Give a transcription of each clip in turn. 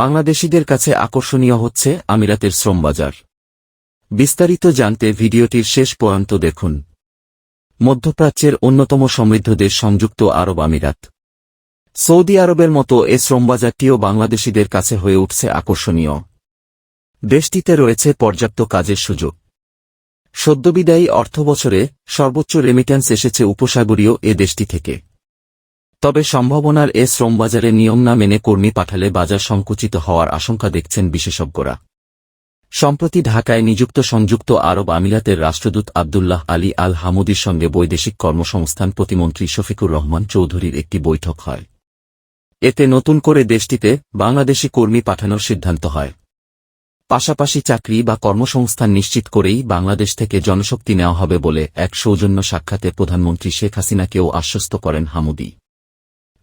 বাংলাদেশিদের কাছে আকর্ষণীয় হচ্ছে আমিরাতের শ্রমবাজার। বিস্তারিত জানতে ভিডিওটির শেষ পর্যন্ত দেখুন। মধ্যপ্রাচ্যের অন্যতম সমৃদ্ধ দেশ সংযুক্ত আরব আমিরাত। সৌদি আরবের মতো এ শ্রমবাজারটিও বাংলাদেশিদের কাছে হয়ে উঠছে আকর্ষণীয়। দেশটিতে রয়েছে পর্যাপ্ত কাজের সুযোগ। সদ্যবিদায়ী অর্থবছরে সর্বোচ্চ রেমিট্যান্স এসেছে উপসাগরীয় এ দেশটি থেকে। তবে সম্ভাবনার এ শ্রমবাজারে নিয়ম না মেনে কর্মী পাঠালে বাজার সংকুচিত হওয়ার আশঙ্কা দেখছেন বিশেষজ্ঞরা। সম্প্রতি ঢাকায় নিযুক্ত সংযুক্ত আরব আমিরাতের রাষ্ট্রদূত আবদুল্লাহ আলী আল হামুদির সঙ্গে বৈদেশিক কর্মসংস্থান প্রতিমন্ত্রী শফিকুর রহমান চৌধুরীর একটি বৈঠক হয়। এতে নতুন করে দেশটিতে বাংলাদেশি কর্মী পাঠানোর সিদ্ধান্ত হয়। পাশাপাশি চাকরি বা কর্মসংস্থান নিশ্চিত করেই বাংলাদেশ থেকে জনশক্তি নেওয়া হবে বলে এক সৌজন্য সাক্ষাতে প্রধানমন্ত্রী শেখ হাসিনাকেও আশ্বস্ত করেন হামুদি।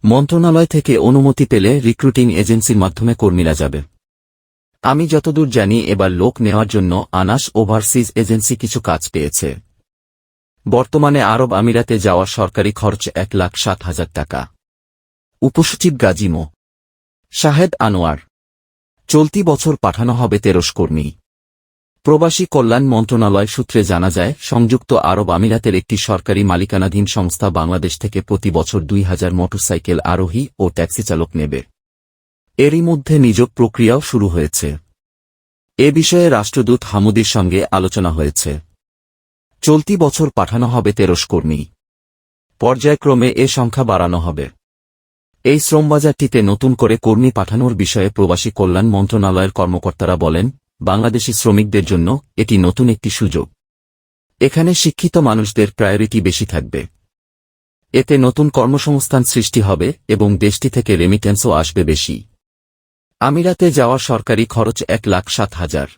মন্ত্রণালয় থেকে অনুমতি পেলে রিক্রুটিং এজেন্সির মাধ্যমে কর্মীরা যাবে। আমি যতদূর জানি এবার লোক নেওয়ার জন্য আনাস ওভারসিজ এজেন্সি কিছু কাজ পেয়েছে। বর্তমানে আরব আমিরাতে যাওয়ার সরকারি খরচ এক লাখ সাত হাজার টাকা। উপসচিব গাজিমো শাহেদ আনোয়ার। চলতি বছর পাঠানো হবে তেরস কর্মী। প্রবাসী কল্যাণ মন্ত্রণালয় সূত্রে জানা যায়, সংযুক্ত আরব আমিরাতের একটি সরকারি মালিকানাধীন সংস্থা বাংলাদেশ থেকে প্রতি বছর দুই হাজার মোটরসাইকেল আরোহী ও ট্যাক্সি চালক নেবে। এরই মধ্যে নিযোগ প্রক্রিয়াও শুরু হয়েছে। এ বিষয়ে রাষ্ট্রদূত হামুদির সঙ্গে আলোচনা হয়েছে। চলতি বছর পাঠানো হবে তেরস কর্মী। পর্যায়ক্রমে এ সংখ্যা বাড়ানো হবে। এই শ্রমবাজারটিতে নতুন করে কর্মী পাঠানোর বিষয়ে প্রবাসী কল্যাণ মন্ত্রণালয়ের কর্মকর্তারা বলেন বাংলাদেশি শ্রমিকদের জন্য এটি নতুন একটি সুযোগ। এখানে শিক্ষিত মানুষদের প্রায়োরিটি বেশি থাকবে। এতে নতুন কর্মসংস্থান সৃষ্টি হবে এবং দেশটি থেকে রেমিটেন্সও আসবে বেশি। আমিরাতে যাওয়া সরকারি খরচ এক লাখ সাত হাজার।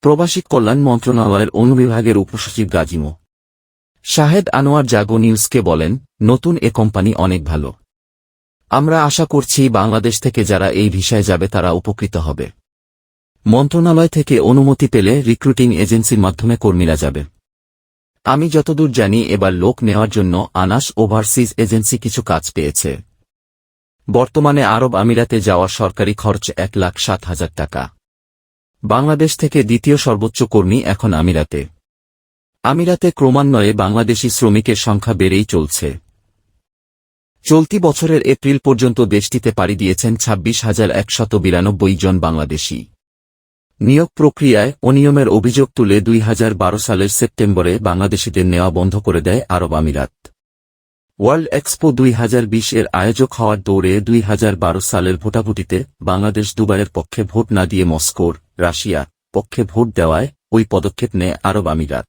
প্রবাসী কল্যাণ মন্ত্রণালয়ের অনুবিভাগের উপসচিব গাজিমো। শাহেদ আনোয়ার জাগো নিউজকে বলেন, নতুন এ কোম্পানি অনেক ভালো। আমরা আশা করছি বাংলাদেশ থেকে যারা এই ভিসায় যাবে তারা উপকৃত হবে। মন্ত্রণালয় থেকে অনুমতি পেলে রিক্রুটিং এজেন্সির মাধ্যমে কর্মীরা যাবে। আমি যতদূর জানি এবার লোক নেওয়ার জন্য আনাস ওভারসিজ এজেন্সি কিছু কাজ পেয়েছে। বর্তমানে আরব আমিরাতে যাওয়ার সরকারি খরচ এক লাখ সাত হাজার টাকা। বাংলাদেশ থেকে দ্বিতীয় সর্বোচ্চ কর্মী এখন আমিরাতে। আমিরাতে ক্রমান্বয়ে বাংলাদেশি শ্রমিকের সংখ্যা বেড়েই চলছে। চলতি বছরের এপ্রিল পর্যন্ত দেশটিতে পাড়ি দিয়েছেন ছাব্বিশ হাজার একশত বিরানব্বই জন বাংলাদেশি। নিয়োগ প্রক্রিয়ায় অনিয়মের অভিযোগ তুলে দুই হাজার বারো সালের সেপ্টেম্বরে বাংলাদেশিদের নেওয়া বন্ধ করে দেয় আরব আমিরাত। ওয়ার্ল্ড এক্সপো দুই হাজার বিশ এর আয়োজক হওয়ার দৌড়ে দুই হাজার বারো সালের ভোটাভুটিতে বাংলাদেশ দুবাইয়ের পক্ষে ভোট না দিয়ে মস্কোর রাশিয়া পক্ষে ভোট দেওয়ায় ওই পদক্ষেপ নেয় আরব আমিরাত।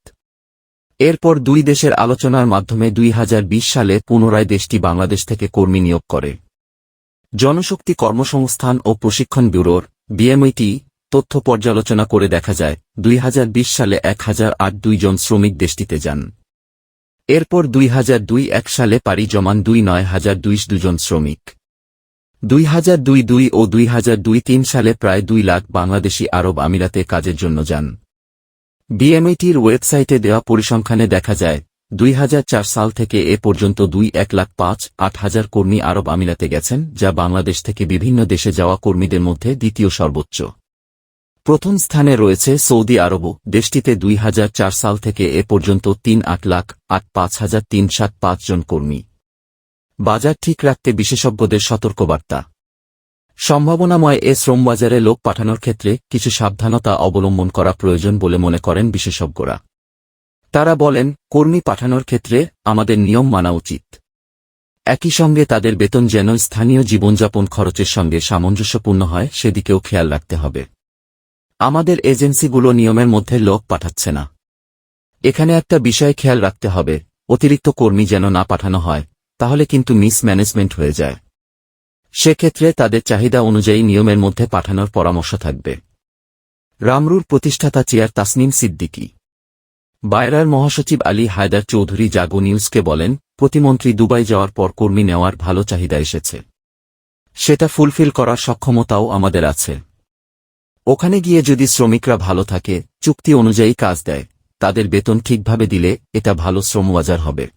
এরপর দুই দেশের আলোচনার মাধ্যমে দুই হাজার বিশ সালে পুনরায় দেশটি বাংলাদেশ থেকে কর্মী নিয়োগ করে। জনশক্তি কর্মসংস্থান ও প্রশিক্ষণ ব্যুরোর বিএমইটি তথ্য পর্যালোচনা করে দেখা যায়, দুই হাজার বিশ সালে এক হাজার আট শ্রমিক দেশটিতে যান। এরপর দুই হাজার দুই এক সালে পাড়ি জমান দুই নয় হাজার দুইশ দুজন শ্রমিক। দুই হাজার দুই দুই ও দুই হাজার দুই তিন সালে প্রায় দুই লাখ বাংলাদেশি আরব আমিরাতে কাজের জন্য যান। বিএমইটির ওয়েবসাইটে দেওয়া পরিসংখ্যানে দেখা যায়, দুই হাজার চার সাল থেকে এ পর্যন্ত দুই এক লাখ পাঁচ, আট হাজার কর্মী আরব আমিরাতে গেছেন, যা বাংলাদেশ থেকে বিভিন্ন দেশে যাওয়া কর্মীদের মধ্যে দ্বিতীয় সর্বোচ্চ। প্রথম স্থানে রয়েছে সৌদি আরবও। দেশটিতে দুই সাল থেকে এ পর্যন্ত তিন আট লাখ আট পাঁচ হাজার তিন সাত পাঁচ জন কর্মী। বাজার ঠিক রাখতে বিশেষজ্ঞদের সতর্কবার্তা। সম্ভাবনাময় এ শ্রমবাজারে লোক পাঠানোর ক্ষেত্রে কিছু সাবধানতা অবলম্বন করা প্রয়োজন বলে মনে করেন বিশেষজ্ঞরা। তারা বলেন, কর্মী পাঠানোর ক্ষেত্রে আমাদের নিয়ম মানা উচিত। একই সঙ্গে তাদের বেতন যেন স্থানীয় জীবনযাপন খরচের সঙ্গে সামঞ্জস্যপূর্ণ হয়, সেদিকেও খেয়াল রাখতে হবে। আমাদের এজেন্সিগুলো নিয়মের মধ্যে লোক পাঠাচ্ছে না। এখানে একটা বিষয় খেয়াল রাখতে হবে, অতিরিক্ত কর্মী যেন না পাঠানো হয়, তাহলে কিন্তু মিস ম্যানেজমেন্ট হয়ে যায়। সেক্ষেত্রে তাদের চাহিদা অনুযায়ী নিয়মের মধ্যে পাঠানোর পরামর্শ থাকবে। রামরুর প্রতিষ্ঠাতা চেয়ার তাসনিম সিদ্দিকী। বায়রার মহাসচিব আলী হায়দার চৌধুরী জাগো নিউজকে বলেন, প্রতিমন্ত্রী দুবাই যাওয়ার পর কর্মী নেওয়ার ভালো চাহিদা এসেছে। সেটা ফুলফিল করার সক্ষমতাও আমাদের আছে। ওখানে গিয়ে যদি শ্রমিকরা ভালো থাকে, চুক্তি অনুযায়ী কাজ দেয়, তাদের বেতন ঠিকভাবে দিলে এটা ভালো শ্রমবাজার হবে।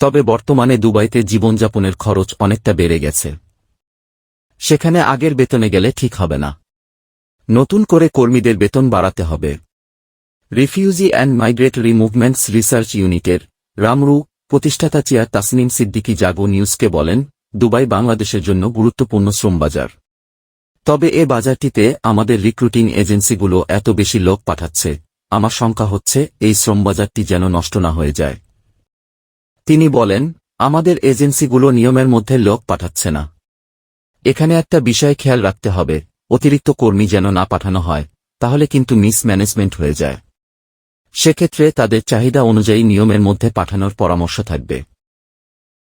তবে বর্তমানে দুবাইতে জীবনযাপনের খরচ অনেকটা বেড়ে গেছে। সেখানে আগের বেতনে গেলে ঠিক হবে না। নতুন করে কর্মীদের বেতন বাড়াতে হবে। Refugee and migratory movements research ইউনিটের রামরু প্রতিষ্ঠাতা চেয়ার তাসনিম সিদ্দিকী জাগো নিউজকে বলেন, দুবাই বাংলাদেশের জন্য গুরুত্বপূর্ণ শ্রমবাজার। তবে এ বাজারটিতে আমাদের রিক্রুটিং এজেন্সিগুলো এত বেশি লোক পাঠাচ্ছে। আমার শঙ্কা হচ্ছে এই শ্রমবাজারটি যেন নষ্ট না হয়ে যায়। তিনি বলেন, আমাদের এজেন্সিগুলো নিয়মের মধ্যে লোক পাঠাচ্ছে না। এখানে একটা বিষয় খেয়াল রাখতে হবে, অতিরিক্ত কর্মী যেন না পাঠানো হয়, তাহলে কিন্তু মিসম্যানেজমেন্ট হয়ে যায়। সেক্ষেত্রে তাদের চাহিদা অনুযায়ী নিয়মের মধ্যে পাঠানোর পরামর্শ থাকবে।